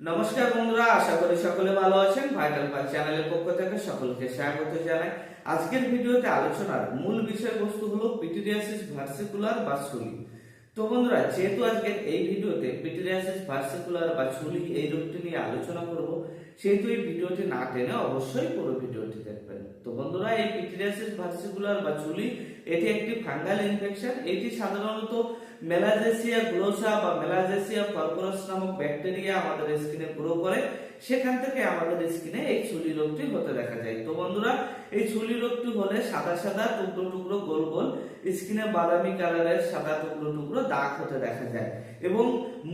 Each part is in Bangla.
নমস্কার বন্ধুরা, আশা করি সকলে ভালো আছেন। ভাইটাল পাল চ্যানেলের পক্ষ থেকে সকলকে স্বাগত জানাই। আজকের ভিডিওতে আলোচনার মূল বিষয়বস্তু হলো পিটিডিয়াসিস ভার্সিকুলার বা ছুলি তো বন্ধুরা, যেহেতু আজকের এই ভিডিওতে পিটেরিয়াসিস, ভার্সিকুলার বা ছুলি এই রোগটি নিয়ে আলোচনা করব, সেহেতু এই ভিডিওটি না টেনে অবশ্যই পুরো ভিডিওটি দেখবেন। তো বন্ধুরা, এই পিটেরিয়াসিস, ভার্সিকুলার বা ছুলি এটি একটি ফাঙ্গাল ইনফেকশন। এটি সাধারণত মেলাজেসিয়া গ্লোসা বা মেলাজেসিয়া কর্পোরাস নামক ব্যাকটেরিয়া আমাদের স্কিনে গ্রো করে, সেখান থেকে আমাদের স্কিনে এই ছুলি রোগটি হতে দেখা যায়। তো বন্ধুরা, এই ছুলি রোগটি হলে সাদা সাদা টুকরো টুকরো গোল গোল, স্কিনে বাদামি কালারের সাদা টুকরো টুকরো দাগ হতে দেখা যায় এবং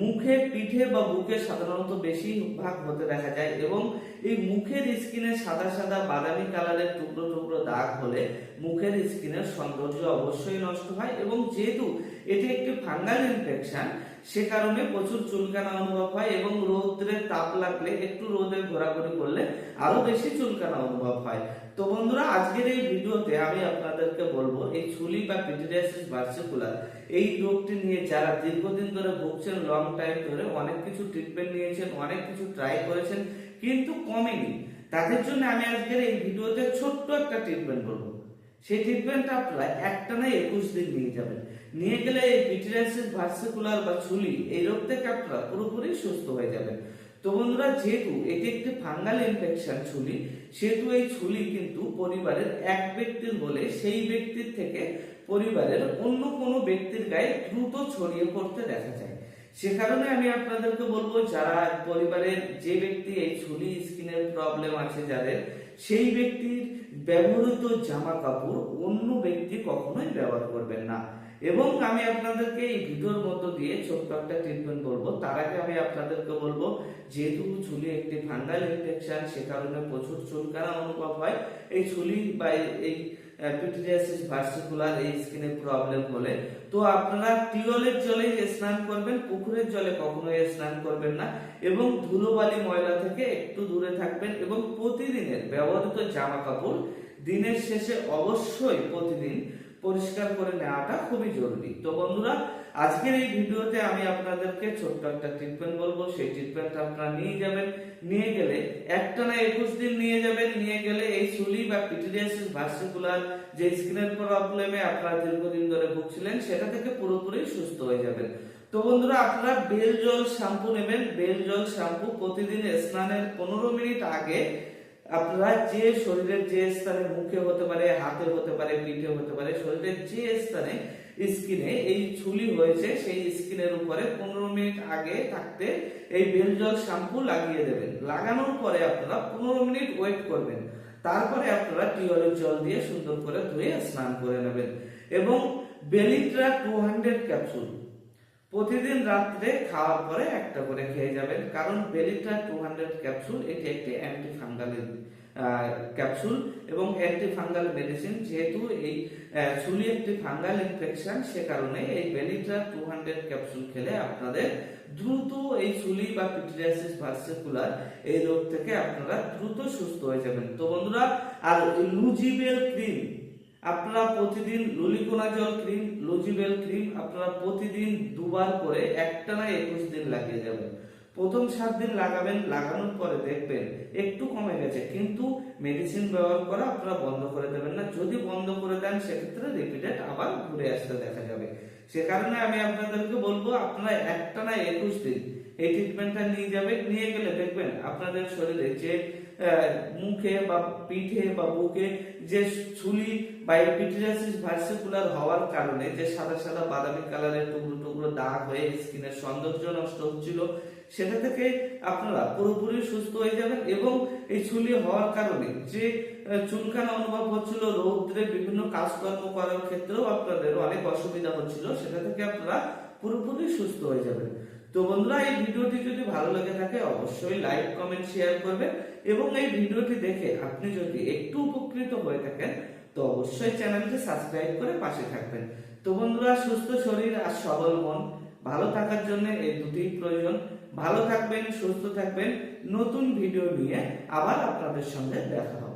মুখে, পিঠে বা বুকে সাধারণত বেশি ভাগ হতে দেখা যায় এবং এই মুখের স্কিনে সাদা সাদা বাদামি কালারের টুকরো টুকরো দাগ হলে মুখের স্কিনের সৌন্দর্য অবশ্যই নষ্ট হয় এবং যেহেতু এটি একটি ফাঙ্গাল ইনফেকশন সে কারণে প্রচুর চুলকানা অনুভব হয় এবং রোদ্রের তাপ লাগলে, একটু রোদে ঘোরাঘুরি করলে আরও বেশি চুলকানা অনুভব হয়। তো বন্ধুরা, আজকের এই ভিডিওতে আমি আপনাদেরকে বলব, এই ছুলি বা পিটিডিয়াসিস ভার্সিকুলার, এই রোগটি নিয়ে যারা দীর্ঘদিন ধরে ভুগছেন লং টাইম ধরে অনেক কিছু ট্রিটমেন্ট নিয়েছেন, অনেক কিছু ট্রাই করেছেন, কিন্তু কমেনি। তাদের জন্য আমি আজকের এই ভিডিওতে ছোট্ট একটা ট্রিটমেন্ট বলব। সেই ট্রিটমেন্টটা আপনারা একটা না একুশ দিন নিয়ে যাবেন। নিয়ে গেলে এই পিটিরাইসিস ভার্সিকুলার বা ছুলি এই রোগ থেকে আপনারা পুরোপুরি সুস্থ হয়ে যাবেন। তো বন্ধুরা, যেহেতু এটি একটি ফাঙ্গাল ইনফেকশন ছুলি সেহেতু এই ছুলি কিন্তু পরিবারের এক ব্যক্তির হলে সেই ব্যক্তির থেকে পরিবারের অন্য কোনো ব্যক্তির গায়ে দ্রুত ছড়িয়ে পড়তে দেখা যায়। সে কারণে আমি আপনাদেরকে বলব, যারা পরিবারের যে ব্যক্তি এই ছুলি স্কিনের প্রবলেম আছে যাদের, সেই ব্যক্তির ব্যবহৃত জামা কাপড় অন্য ব্যক্তি কখনোই করবেন না। এবং আমি আপনাদেরকে এই ভিডিওর মধ্য দিয়ে ছোট্ট একটা ট্রিটমেন্ট বলব। তার আগে আমি আপনাদেরকে বলব, যেহেতু ছুলি একটি ফাঙ্গাল ইনফেকশন সে কারণে প্রচুর চুলকানা অনুভব হয়। এই চুলি বা এই পিটিডিয়াসিস ভার্সিকুলার এই প্রবলেম হলে। তো আপনারা টিউবওয়েলের জলে স্নান করবেন, পুকুরের জলে কখনোই স্নান করবেন না। এবং ধুলোবালি ময়লা থেকে একটু দূরে থাকবেন এবং প্রতিদিনের ব্যবহৃত জামা কাপড় দিনের শেষে অবশ্যই প্রতিদিন পরিষ্কার করে নেওয়াটা খুবই জরুরি। তো বন্ধুরা, আজকের এই ভিডিওতে আমি আপনাদেরকে ছোট্ট একটা ট্রিটমেন্ট বলব। সেই ট্রিটমেন্ট আপনারা নিয়ে যাবেন। নিয়ে গেলে একটা না একুশ দিন নিয়ে যাবেন। নিয়ে গেলে এই সুলি বা পিটিডিয়াসিস ভার্সিকুলার যে স্কিনের প্রবলেমে আপনারা দীর্ঘদিন ধরে ভুগছিলেন, সেটা থেকে পুরোপুরি সুস্থ হয়ে যাবেন। তো বন্ধুরা, আপনারা বেল জল শ্যাম্পু নেবেন। বেল জল শ্যাম্পু প্রতিদিন স্নানের পনেরো মিনিট আগে আপনারা যে শরীরের যে স্থানে মুখে হতে পারে, হাতে হতে পারে, পিঠে হতে পারে, শরীরের যে স্থানে স্কিনে এই ছুলি হয়েছে, সেই স্কিনের উপরে পনেরো মিনিট আগে থাকতে এই বেল জল শ্যাম্পু লাগিয়ে দেবেন। লাগানোর পরে আপনারা পনেরো মিনিট ওয়েট করবেন। তারপরে আপনারা টিউবওয়েলের জল দিয়ে সুন্দর করে ধুয়ে স্নান করে নেবেন। এবং বেলিট্রা টু হান্ড্রেড ক্যাপসুল প্রতিদিন রাত্রে খাওয়ার পরে একটা করে খেয়ে যাবেন। কারণ বেলিটা টু হান্ড্রেড ক্যাপসুল এটি একটি অ্যান্টি ফাঙ্গাল ক্যাপসুল এবং অ্যান্টি ফাঙ্গাল মেডিসিন যেহেতু এই চুলি একটি ফাঙ্গাল ইনফেকশন সে কারণে এই বেলিটা টু হান্ড্রেড ক্যাপসুল খেলে আপনাদের দ্রুত এই চুলি বা পিটিরিয়াসিস ভার্সিকুলার এই রোগ থেকে আপনারা দ্রুত সুস্থ হয়ে যাবেন। তো বন্ধুরা, আর লুজিবেল ক্রিম আপনারা প্রতিদিন ললিকোনা জল ক্রিম লজিবেল ক্রিম আপনারা প্রতিদিন দুবার করে একটানা একুশ দিন লাগিয়ে যাবেন। প্রথম সাত দিন লাগাবেন, লাগানোর পরে দেখবেন একটু কমে গেছে। কিন্তু মেডিসিন ব্যবহার করা আপনারা বন্ধ করে দেবেন না। যদি বন্ধ করে দেন, সেক্ষেত্রে রিপিটেড আবার ঘুরে আসতে দেখা যাবে। সে কারণে আমি আপনাদেরকে বলব, আপনারা একটানা একুশ দিন এই ট্রিটমেন্টটা নিয়ে যাবেন। নিয়ে গেলে দেখবেন আপনাদের শরীরে যে মুখে বা পিঠে বা বুকে যে ছুলি বা এপিটিরাসিস ভার্সিকুলার হওয়ার কারণে যে সাদা সাদা বাদামি কালারের টুকরো টুকরো দাগ হয়ে স্কিনের সৌন্দর্য নষ্ট হচ্ছিল, সেটা থেকে আপনারা পুরোপুরি সুস্থ হয়ে যাবেন এবং এই ছুলি হওয়ার কারণে যে চুলকানা অনুভব হচ্ছিল, রৌদ্রে বিভিন্ন কাজকর্ম করার ক্ষেত্রেও আপনাদের অনেক অসুবিধা হচ্ছিল, সেটা থেকে আপনারা পুরোপুরি সুস্থ হয়ে যাবেন। তো বন্ধুরা, এই ভিডিওটি যদি ভালো লেগে থাকে, অবশ্যই লাইক কমেন্ট শেয়ার করবেন এবং এই ভিডিওটি দেখে আপনি যদি একটু উপকৃত হয়ে থাকেন, তো অবশ্যই চ্যানেলটি সাবস্ক্রাইব করে পাশে থাকবেন। তো বন্ধুরা, সুস্থ শরীর আর সবল মন, ভালো থাকার জন্য এই দুটি প্রয়োজন। ভালো থাকবেন, সুস্থ থাকবেন। নতুন ভিডিও নিয়ে আবার আপনাদের সঙ্গে দেখা হবে।